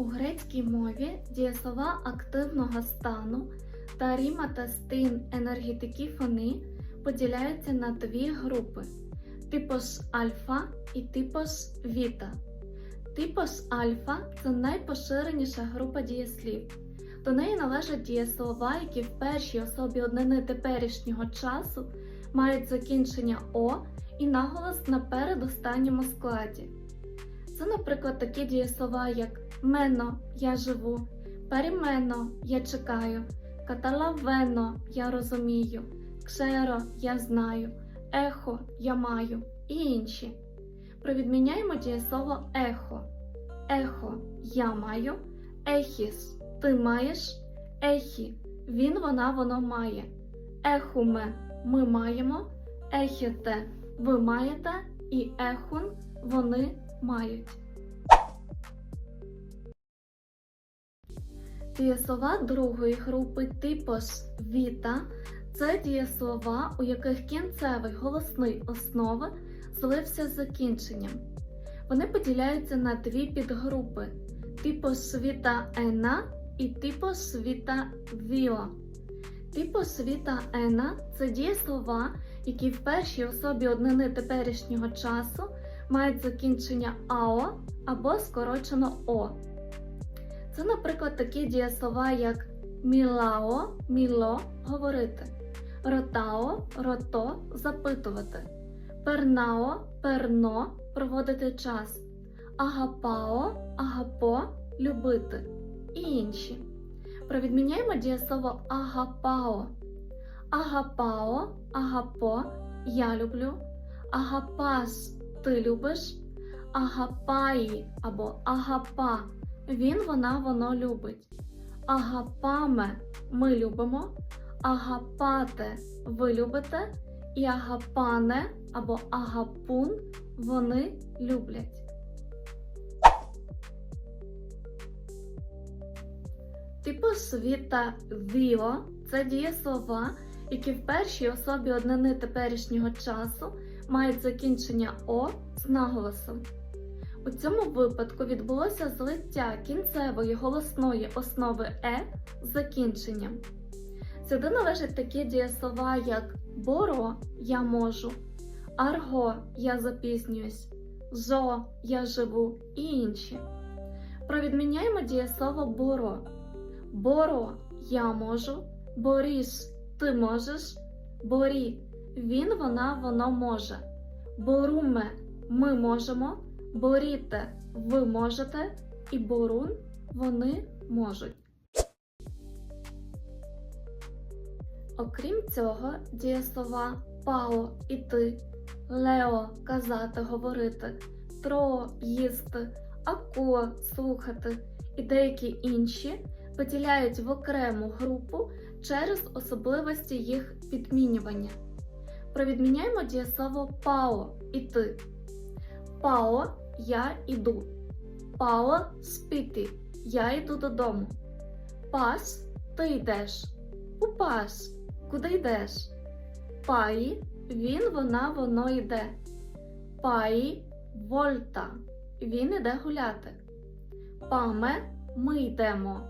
У грецькій мові дієслова активного стану та ріма та стин енергетики фони поділяються на дві групи типос альфа і типос віта. Типос альфа це найпоширеніша група дієслів. До неї належать дієслова, які в першій особі однини теперішнього часу мають закінчення О і наголос на передостанньому складі. Це, наприклад, такі дієслова, як мено я живу, перімено я чекаю, каталавено я розумію, кшеро я знаю, ехо я маю і інші. Провідміняємо дієслово ехо. Ехо я маю, ехіс ти маєш, ехі він, вона, воно має. Ехуме ми маємо, ехіте ви маєте і ехун вони мають. Дієслова другої групи типос віта це дієслова, у яких кінцевий голосний основи злився з закінченням. Вони поділяються на дві підгрупи типос віта ена і типос віта віо. Типос віта ена це дієслова, які в першій особі однини теперішнього часу мають закінчення АО або скорочено О. Це, наприклад, такі дієслова, як мілао, міло говорити, ротао, рото запитувати, пернао, перно проводити час, агапао, агапо любити і інші. Провідміняємо дієслово агапао. Агапао, агапо я люблю, агапас ти любиш, агапаї або агапа він, вона, воно любить. Агапаме ми любимо, агапате ви любите, і агапане або агапун вони люблять. Типос віта віо це дієслова, які в першій особі однини теперішнього часу мають закінчення О з наголосом. У цьому випадку відбулося злиття кінцевої голосної основи Е з закінченням. Сюди належать такі дієслова, як боро я можу, арго я запізнююсь, зо я живу і інші. Провідміняємо дієслово боро. Боро я можу, боріс ти можеш, борі він, вона, воно може, боруме ми можемо. Боріте ви можете, і борун вони можуть. Окрім цього, дієслова пао іти, лео казати, говорити, тро їсти, ако слухати і деякі інші поділяють в окрему групу через особливості їх підмінювання. Провідміняємо дієслово пао іти. Пао я іду. Пао спити. Я йду додому. Пас ти йдеш. У пас. Куди йдеш? Паї він, вона, воно йде. Паї вольта. Він іде гуляти. Паме ми йдемо.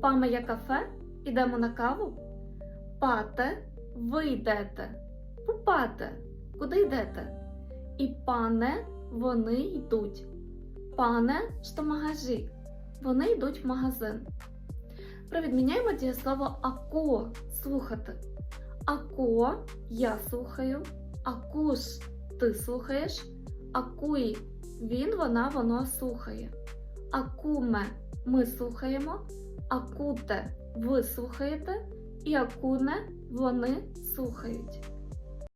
Паме я кафе? Ідемо на каву. Пате ви йдете. Пупате. Куди йдете? І пане вони йдуть. Пане що магазі. Вони йдуть в магазин. Провідміняємо дієслово ако слухати. Ако я слухаю, акуш ти слухаєш, акуї він, вона, воно слухає. Акуме ми слухаємо, акуте ви слухаєте, і акуне вони слухають.